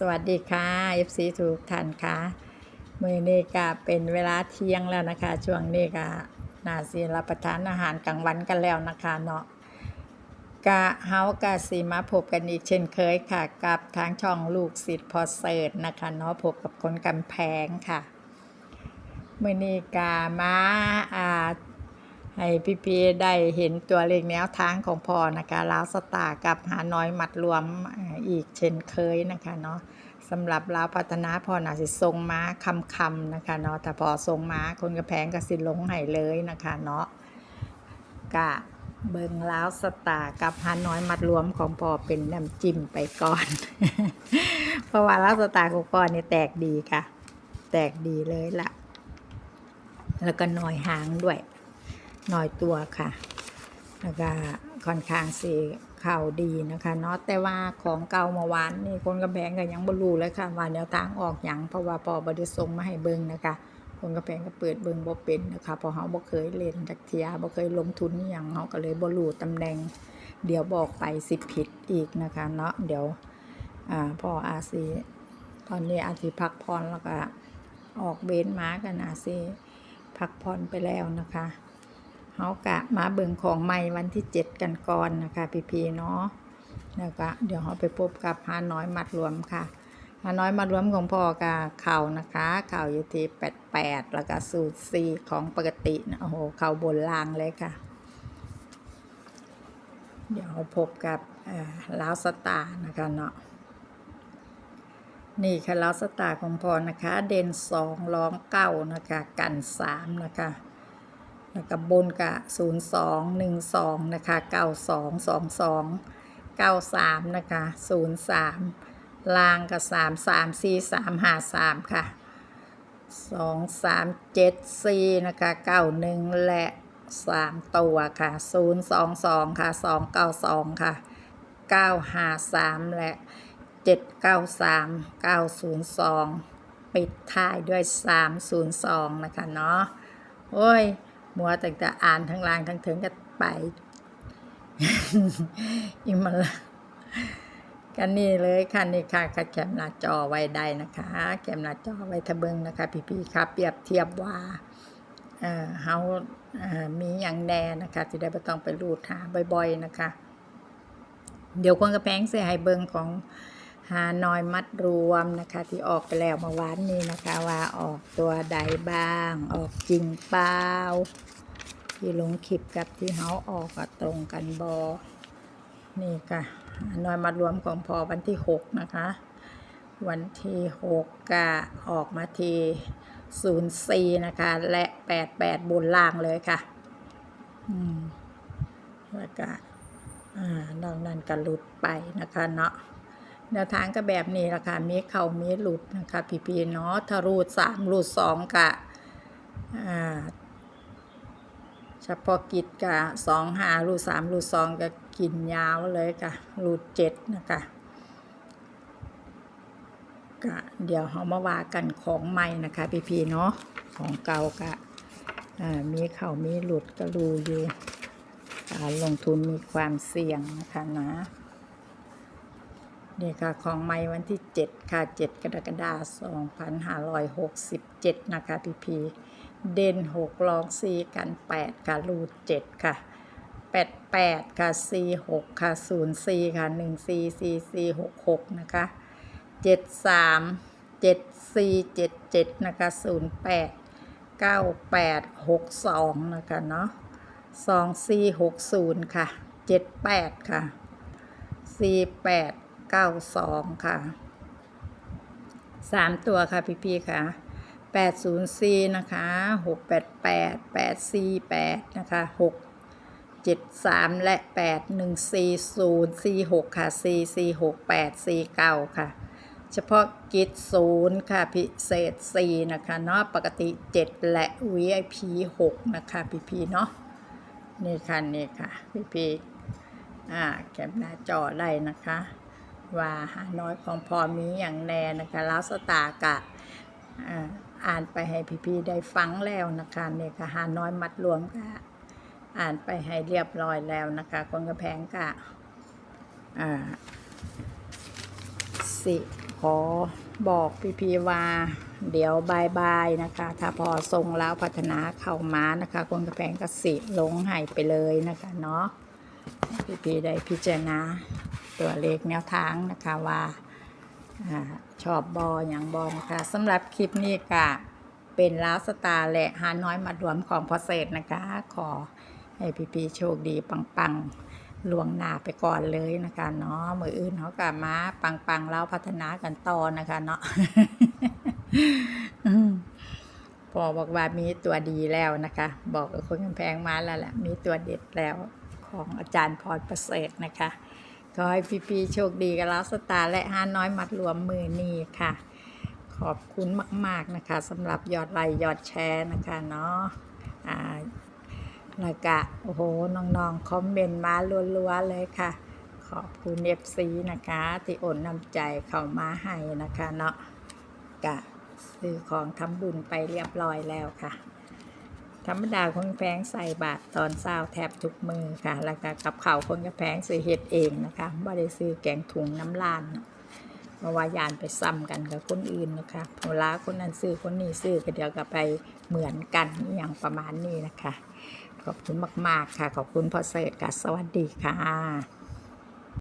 สวัสดีค่ะ FC ทุกท่านค่ะมือนี้ก็เป็นเวลาเที่ยงแล้วนะคะ ช่วงนี้ก็น่าสิรับประทานอาหารกลางวันกันแล้วนะคะเนาะกะเฮากะสีมาพบกันอีกเช่นเคยค่ะ กับทางช่องลูกศิษย์พอเสิร์ตนะคะเนาะพบกับคนกำแพงค่ะมือนี้กามาอ่า ให้พี่พีได้เห็นตัวเลขแนวทางของพอนะคะลาวสตากับหาน้อยมัดรวมอีกเช่นเคยนะคะเนาะสำหรับลาวพัฒนาพอน่าสิทรงม้าคำคำนะคะเนาะแต่พอทรงม้าคนกระแพงก็สิลงให้เลยนะคะเนาะกะเบิงลาวสตากับหาน้อยมัดรวมของพ่อเป็นน้ำจิ้มไปก่อน เพราะว่าลาวสตาของพ่อนี่แตกดีค่ะ แตกดีเลยล่ะ แล้วก็หน่อยหางด้วย หน่อยตัวค่ะแล้วก็ค่อนข้างสีข่าวดีนะคะเนาะแต่ว่าของเก่าเมื่อวานนี่คนกระแพงก็ยังบ่รู้เลยค่ะว่าแนวทางออกหยังเพราะว่าพอบไดิสงมาให้เบิ่งนะคะ คนกระแพงก็เปิดเบิ่งบ่เป็นนะคะเพราะเฮาบ่เคยเล่นจักเทียบ่เคยลงทุนอย่างเฮาก็เลยบ่รู้ตำแหน่ง เดี๋ยวบอกไปสิผิดอีกนะคะ เนาะเดี๋ยวอ่าพ่ออาซีตอนนี้อาซีพักผ่อนแล้วก็ออกเบนมากันอาซีพักผ่อนไปแล้วนะคะ เฮากะมาเบิ่งของใหม่วันที่7กันก่อนนะคะพี่พีเนาะแล้วก็เดี๋ยวเราไปพบกับฮาน้อยมัดรวมค่ะฮาน้อยมัดรวมของพ่อกะเข่านะคะเข่าอยู่ที่88แปดแล้วก็สูตร4ของปกตินะโอ้โหเข่าบนล่างเลยค่ะ เดี๋ยวเขาพบกับลาวสตาร์นะคะเนาะนี่ค่ะลาวสตาร์ของพ่อนะคะ เด่น2ร้องเก้านะคะ กัน3นะคะ แล้วก็บนกะ0 2 1 2นะคะ9 2 2 2 9 3นะคะ0 3ล่างกับ3 3 4 3 5 3ค่ะ2 3 7 4นะคะ9 1และ3ตัวค่ะ0 2 2ค่ะ2 9 2ค่ะ9 5 3และ7 9 3 9 0 2ปิดท้ายด้วย302นะคะเนาะโอ้ย มัวแต่จะอ่านทั้งลางทั้งถึงก็ไปอีมันละกันนี่เลยค่ะนี่ค่ะค่ะแคมหน้าจอไว้ได้นะคะ แคมหน้าจอไว้ทะเบิงนะคะ พี่ๆครับเปรียบเทียบว่าเอ่อเฮาเออมีอย่างแน่นะคะที่ได้ไม่ต้องไปรูดหาบ่อย ๆ นะคะ เดี๋ยวคนกระแพงเสียให้เบิงของ หาน้อยมัดรวมนะคะ ที่ออกไปแล้วเมื่อวานนี้นะคะ ว่าออกตัวใดบ้าง ออกจริงเปล่าที่ลงคลิปกับที่เฮาออกก็ตรงกันบอนี่ค่ะน้อยมารวมของพอวันที่หกนะคะ วันที่หกก็ออกมาที่ศูนย์สี่นะคะ และแปดแปดบนล่างเลยค่ะ อืมแล้วก็อ่านอกนั้นก็หลุดไปนะคะเนาะ แนวทางก็แบบนี้ละค่ะมีเข้ามีหลุดนะคะพี่พีเนาะถ้ารูดสามรูดสองกะอ่าเฉพาะกิจกะสองหารูดสามรูดสองก็กินยาวเลยค่ะรูดเจ็ดนะคะกะเดี๋ยวเรามาว่ากันของใหม่นะคะพี่พีเนาะของเก่ากะอ่ามีเข่ามีหลุดก็รูอยู่การลงทุนมีความเสี่ยงนะคะนะ นี่ค่ะของใหม่วันที่ 7 ค่ะ 7 กรกฎาคม2567 นะคะพี่พีเด่น6รอง 4 กัน 8 ค่ะรูด 7 ค่ะ 88 ค่ะ 46 ค่ะ 04 ค่ะ 14 44 66 นะคะ 73 74 77 นะคะ 08 98 62 นะคะเนาะ2460 ค่ะ 78 ค่ะ 48 เก้าสองค่ะสามตัวค่ะพี่พี่ค่ะแปดศูนย์สี่นะคะหกแปดแปดแปดสี่แปดนะคะหกเจ็ดสามและแปดหนึ่งสี่ศูนย์สี่หกค่ะสี่สี่หกแปดสี่เก้าค่ะ เฉพาะกิจศูนย์ค่ะพิเศษสี่นะคะเนาะปกติเจ็ดและวีไอพีหกนะคะพี่พี่เนาะนี่ค่ะนี่ค่ะพี่พี่อ่าแคปหน้าจอได้นะคะ ว่าหาน้อยของพอมีอย่างแน่นะคะล้วสตากะอ่านไปให้พี่ๆได้ฟังแล้วนะคะเนี่ยค่ะหาน้อยมัดรวมกะอ่านไปให้เรียบร้อยแล้วนะคะคนกระแพงกะอ่าสิขอบอกพี่พีว่าเดี๋ยวบายบายนะคะ ถ้าพอทรงแล้วพัฒนาเข้ามานะคะคนกระแพงกสิลงให้ไปเลยนะคะเนาะพี่พีได้พิจารณา ตัวเลขแนวทางนะคะว่าอชอบบออย่างบอนะคะสำหรับคลิปนี้ก็เป็นล้าวสตาร์และฮาน้อยมารวมของพอเศษนะคะ ขอให้พี่พีโชคดีปังๆลวงหนาไปก่อนเลยนะคะเนาะมืออื่นเขากลับมาปังๆแล้วพัฒนากันต่อนะคะเนาะพอบอกว่ามีตัวดีแล้วนะคะ บอกกับคนกำแพงมาแล้วแหละมีตัวเด็ดแล้วของอาจารย์พรประเสริฐนะคะ ขอให้พี่พีโชคดีกับลาสตาและห้าน้อยมัดรวมมือนี้ค่ะ ขอบคุณมาก ๆนะคะสำหรับยอดไลค์ยอดแชร์นะคะเนาะอ่าแล้วก็โอ้โหน้องๆคอมเมนต์มารัวๆเลยค่ะ ขอบคุณเอฟซีนะคะ ที่โอนนำใจเข้ามาให้นะคะเนาะกะซื้อของทำบุญไปเรียบร้อยแล้วค่ะ ธรรมดาคนแพงใส่บาทตอนเช้าแทบทุกมือค่ะ แล้วก็กับข่าวคนกระแพงซื้อเห็ดเองนะคะไม่ได้ซื้อแกงถุงน้ำลานเนาะเพราะว่ายานไปซ้ำกันกับคนอื่นนะคะเวลาคนนั้นซื้อคนนี้ซื้อก็เดี๋ยวก็ไปเหมือนกันอย่างประมาณนี้นะคะ ขอบคุณมาก ๆ ค่ะ ขอบคุณพ่อเสิร์ตค่ะ สวัสดีค่ะ